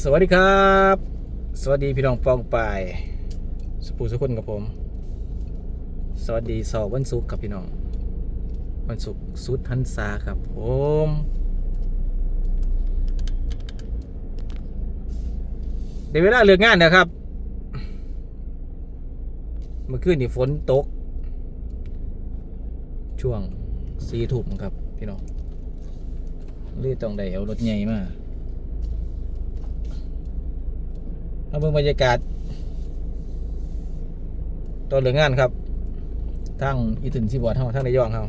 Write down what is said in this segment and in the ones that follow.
สวัสดีครับ สวัสดีพี่น้องปองปายสุภูสุคนกับผม สวัสดีสอบวันศุกร์ครับพี่น้อง วันศุกร์สุดหันษาครับผมเดี๋ยวเวลาเลือกงานนะครับ เมื่อคืนนี่ฝนตก ช่วงสี่ทุ่มครับพี่น้องเลยต้องได้เอารถใหญ่มา มาเบิ่งบรรยากาศตอนเหลืองงานครับทั้งอีถึนซีบอร์ดเฮาทางระยองเฮา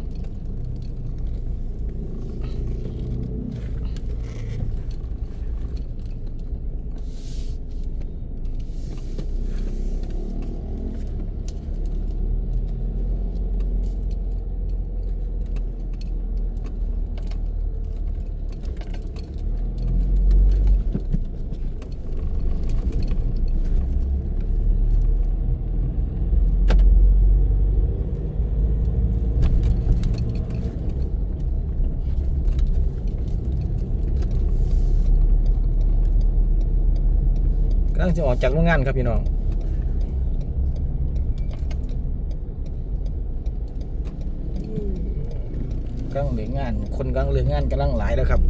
งจะออกจากโรงงานครับพี่น้องกำลังเหลืองาน คนกำลังเหลืองานกำลังหลายแล้วครับ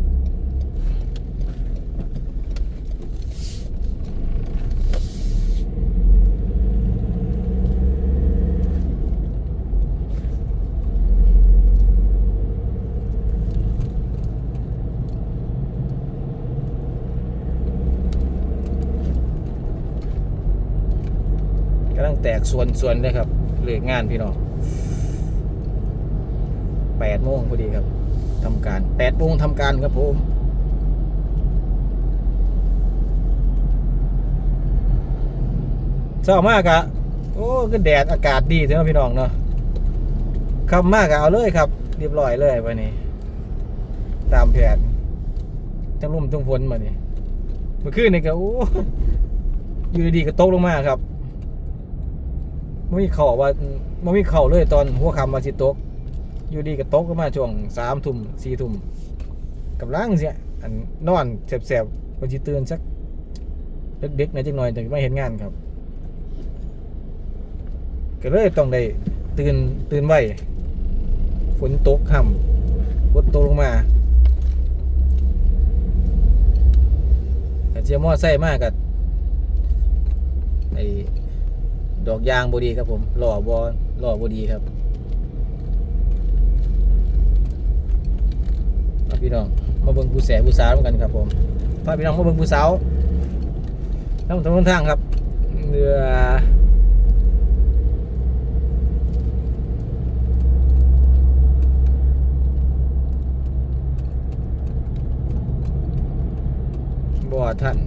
กำลังแตกส่วนส่วนเลยครับเลิกงานพี่น้องแปดโมงพอดีครับทำการแปดโมงทำการครับผมเช้ามากอะโอ้ก็แดดอากาศดีใช่ไหมพี่น้องเนาะคำมากอะเอาเลยครับ เรียบร้อยเลยวันนี้ ตามแผนทั้งลมทั้งฝนมานี่เมื่อคืนนี่ก็โอ้อยู่ดีๆก็ตกลงมาครับ ไม่มีเข่าว่าไม่มีเข่าเลยตอนหัวคำมาสิตก อยู่ดีก็ตกก็มาช่วงสามทุ่มสี่ทุ่มกับล่างเสียอันนอนแสบๆก็จิตื่นสักเด็กๆหน่อยจังหน่อยถึงไม่เห็นงานครับ ก็เลยต้องได้ตื่นตื่นไว้ฝนตกค่ำฝนตกลงมาเจียมอไซค์มากกับไอ ดอกยางบดีครับผมหล่อบอหล่อบดีครับพี่น้องมาเบิ่งผู้แสผู้สาวเหมือนกันครับผมพาพี่น้องมาเบิ่งผู้สาวทั้งทั้งทางครับเรือบ่อท่าน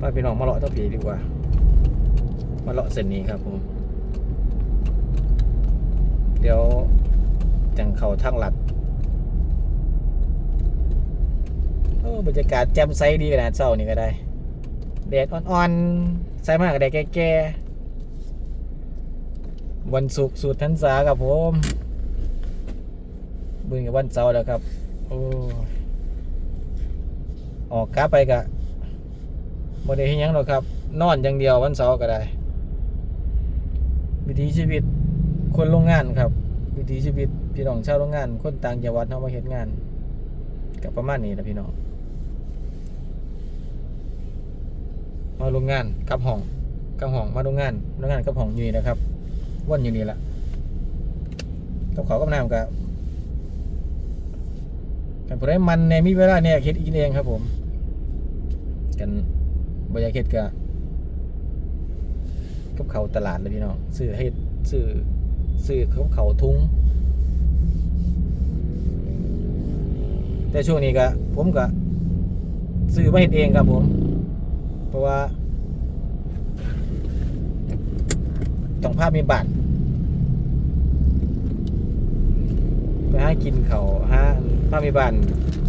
พาพี่น้องมาเลาะเต้าผีดีกว่า มาเลาะเส้นนี้ครับผม เดี๋ยวจังเขาทางหลัดโอ้บรรยากาศแจ่มใสดีขนาดเช้านี่ก็ได้แดดอ่อนๆใส่มากก็ได้แก่ๆวันศุกร์สุดทันษาครับผมบึงกับวันเสาร์แล้วครับ โอ้ออกกาไปกะบ่ได้เฮ็ดหยังหรอกครับ นอนอย่างเดียววันเสาร์ก็ได้ วิถีชีวิตคนโรงงานครับ วิถีชีวิตพี่น้องชาวโรงงาน คนต่างจังหวัดเฮามาเฮ็ดงานกับประมาณนี้นะพี่น้องมาโรงงานกับห้องกับห้องมาโรงงานโรงงานกับห้องอยู่นี่นะครับวนอยู่นี่ละกับเขากับน้ำกับกันผู้ใดมันในมีเวลาเนี่ยเฮ็ดกินเองครับผม กันบ่อยากเฮ็ดก็ กับเขาตลาดเลยพี่น้องซื้อให้ซื้อซื้อกับเขาทุงแต่ช่วงนี้ก็ผมก็ซื้อมาเฮ็ดเองครับผม เพราะว่าต้องภาพมีบัตรไปหากินเขาวหาภาพมีบัตร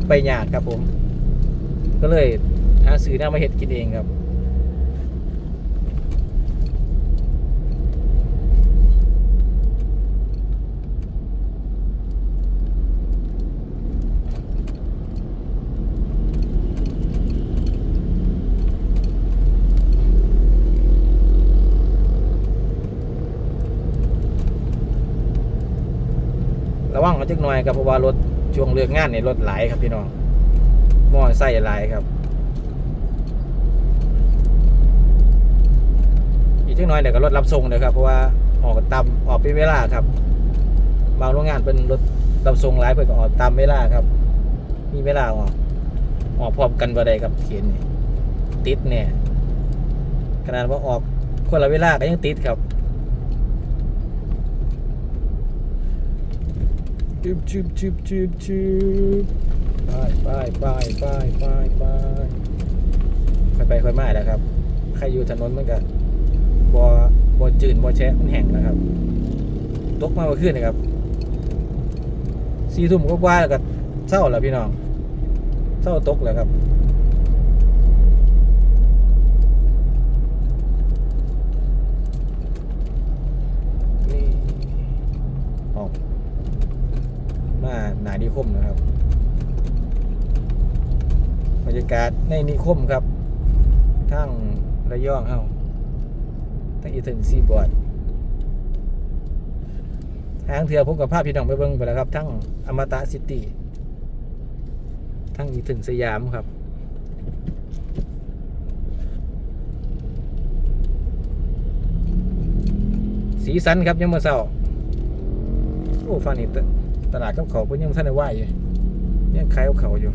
ไปยากครับผม ก็เลยหาซื้อหน้ามาเฮ็ดกินเองครับ จักหน่อยครับเพราะว่ารถช่วงเลือกงานเนี่ยรถหลายครับพี่น้องมอไซค์หลายครับ อีกจักหน่อยเดี๋ยวก็รถรับส่งเนะครับเพราะว่าออกตามออกเป็นเวลาครับบางโรงงานเป็นรถรับส่งหลายเพื่อก็ออกตามเวลาครับ มีเวลาออกออกพร้อมกันบ่ได้ครับเขียนนี่ติดเนี่ยขนาดว่าออกคนละเวลาก็ยังติดครับ จึบจึบจึบจึบจึบไปไปไปไปไปไปค่อยไปค่อยมาแล้วครับ ใครอยู่ถนนมันก็บอบอจืนบอแชะมันแห้งนะครับ ตกมาเมื่อคืนนะครับสี่ทุ่มก็ว่าแล้วก็เศร้าแล้วพี่น้องเศร้าตกแล้วครับนี่ออก มาหนานิคมนะครับบรรยากาศในนิคมครับ ทั้งระยองเฮาทั้งอีถึงซีบอร์ดทางเถื่อผมกับภาพพี่น้องไปเบิ่งไปแล้วครับ ทั้งอมตะซิตี้ทั้งอีถึงสยามครับสีสันครับยังมาเศร้าโอ้ฟังนี่ ตลาดกับเขาเพิ่นยังท่านได้ไหวอยู่ยังขายกับเขาอยู่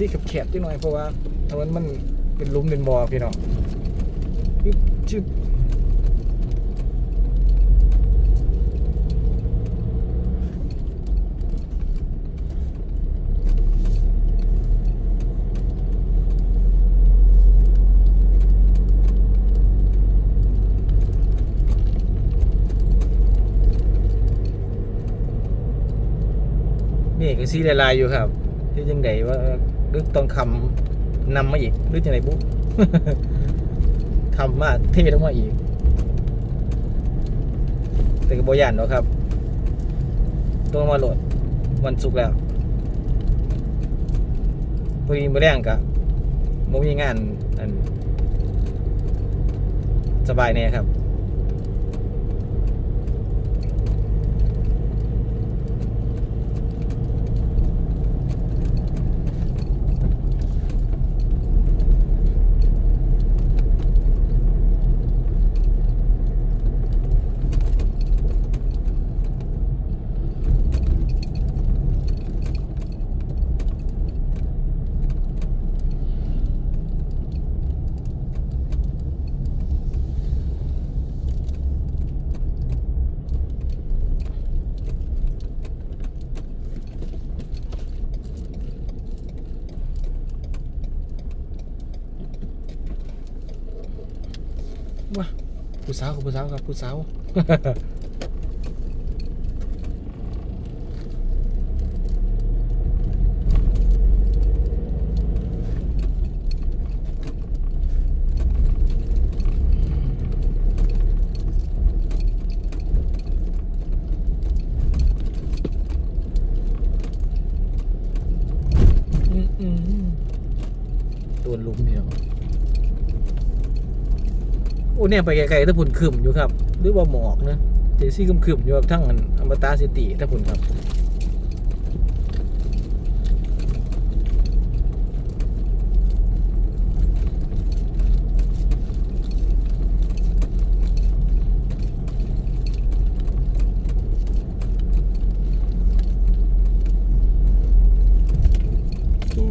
สิแคบๆจังหน่อยเพราะว่าถนนมันเป็นลุมเป็นบ่อพี่น้องจึ๊บนี่ก็สีลายๆอยู่ครับที่ยังไดว่า หรือต้องคำนำมาอีก หรือจังไดบุ๊ทำมาเทลงมาอีก แต่ก็บอยานหรอกครับต้องมาโหลดวันศุกร์แล้วพอดีมาแรงกะมมีงานอันสบายแน่ครับ ว้า ผู้สาวกับผู้สาวครับผู้สาว อืมอืมอืมโดนลุมเดียว โอ้ เนี่ยไปไกลๆถ้าผุนขึ้มอยู่ครับ หรือว่าหมอกนะเจซี่ขึ้มๆอยู่ครับทั้งอันอมตะซิตี้ถ้าผุนครับอู้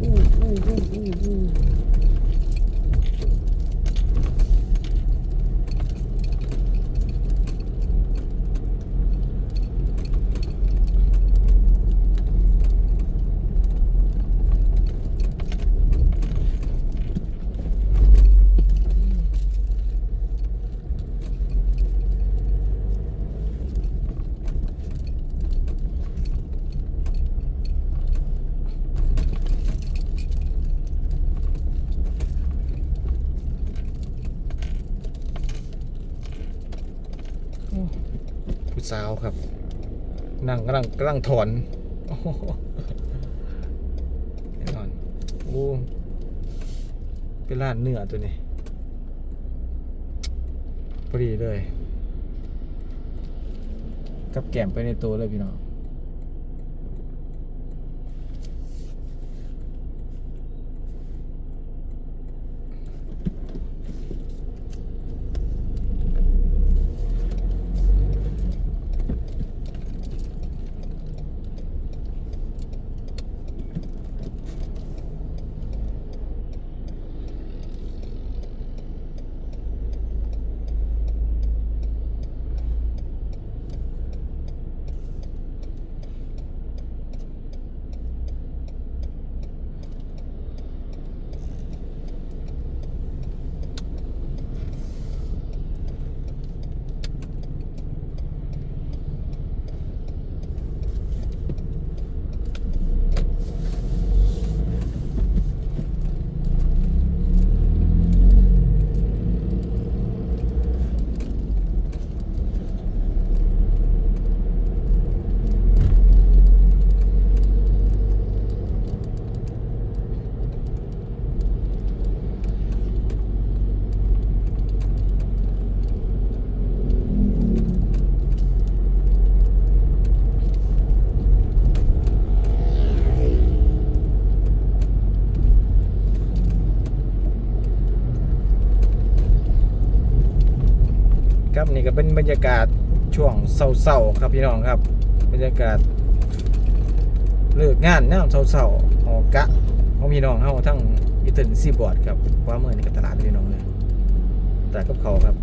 อู้อู้อู้อู้อู้ โอ้ ผู้สาวครับ นั่งกำลังกำลังถอนแน่นอนโอ้เป็นร้านเนื้อตัวนี้พอดีเลย กับแก้มไปในตัวเลยพี่น้อง ครับนี่ก็เป็นบรรยากาศช่วงเศร้าๆครับพี่น้องครับ บรรยากาศเลิกงานน้ำเศร้าๆออกกะของพี่น้องเฮาทั้งอีเทิร์นซีบอร์ดครับว่าเมื่อนี่ตลาดพี่น้องเลยแต่กับเขาครับ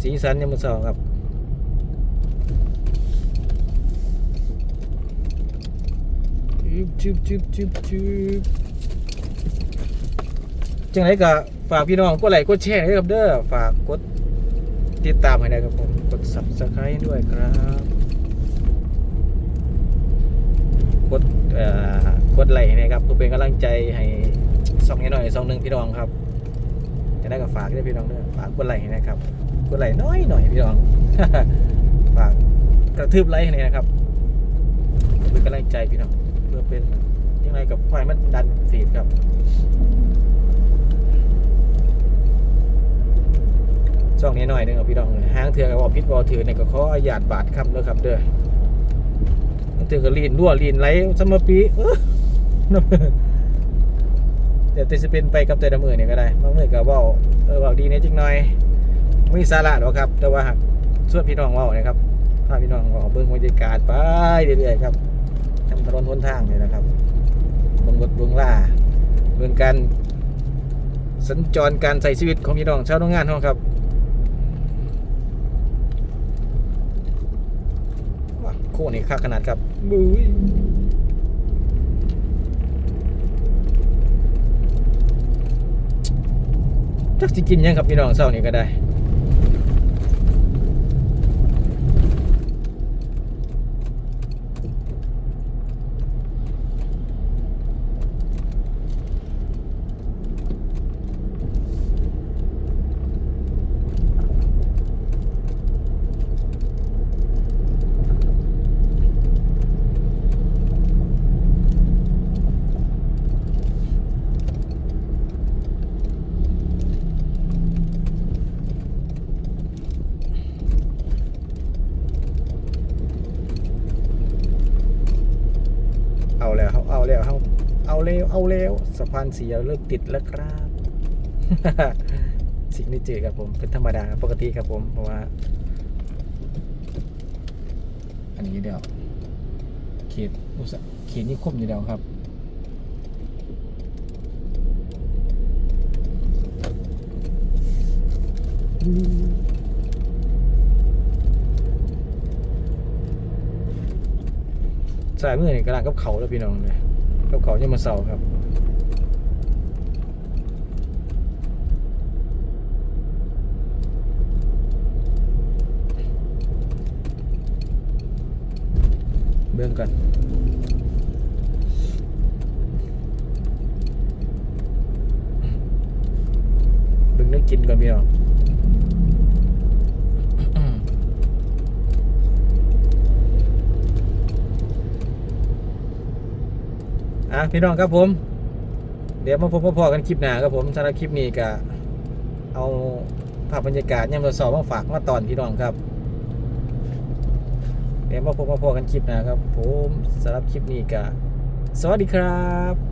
สีสันยามมื้อเช้าครับ จุบจุบจุบจุบจั งไรก็ฝากพี่น้องกดไลค์กดแชร์ด้วยครับเด้อฝากกดติดตามให้ได้ครับผมกด subscribe ด้วยครับ กดเอ่อกดไลค์นะครับเพื่อเป็นกำลังใจให้สองนิดหน่อยสองหนึ่งพี่น้องครับจะได้ก็ฝากด้วยพี่น้องเด้อฝากกดไลค์ให้นะครับกดไลค์น้อยหน่อยพี่น้องฝากกระทืบไลค์ให้หน่นะครับเพื่อเป็นกำลังใจพี่น้องเพื่อเป็นยังไงกับไฟมันดันฟีดครับ ช่องนี้หน่อยหนึงครับพี่น้องห้างเถื่อกับว่าพิษบอถือในก็ขออนุญาตบาทคำเด้อครับเด้อห้างเถื่อก็ลีนรั่วลีนไหลสมปีเดี๋ยวติจะเป็นไปกับแต่ละมือเนี่ยก็ได้บางมือก็เว่าเออว่าดีนี่ยจังหน่อยมีสาระหรอกครับ แต่ว่าส่วนพี่น้องว่านะครับพาพี่น้องว่าเบิ่งบรรยากาศไปเรื่อยๆครับทำถนนหนทางเนี่ยนะครับเบิ่งรถเบิ่งล่าเบิ่งการสัญจรการใส่ชีวิตของพี่น้องชาวโรงงานเราครับ ว้าโค้นี่ค่าขนาดครับบุ้ยจักสิกินยังครับพี่น้องเศร้านี่ก็ได้ เอาแล้วครับเอาแล้วครับ เอาเร็วเอาเร็วสะพานเสียเลิกติดแล้วครับสิ่งที่เจอครับผมเป็นธรรมดาปกติครับผมเพราะว่า อันนี้เดียวเขตอุสเขตนิคมอยู่แล้วครับสายมือนี่กำลังกับเขาแล้วพี่น้องเลย กับเขายังมาเสาครับเบื้องกันเบื้องนึกกินก่อนพี่น้อง อะพี่น้องครับผม เดี๋ยวมาพบพ่อกันคลิปหน้าครับผมสำหรับคลิปนี้ก็เอาภาพบรรยากาศยามเราสอบมาฝากมาตอนพี่น้องครับ เดี๋ยวมาพบพ่อกันคลิปหน้าครับ ผมสำหรับคลิปนี้ก็สวัสดีครับ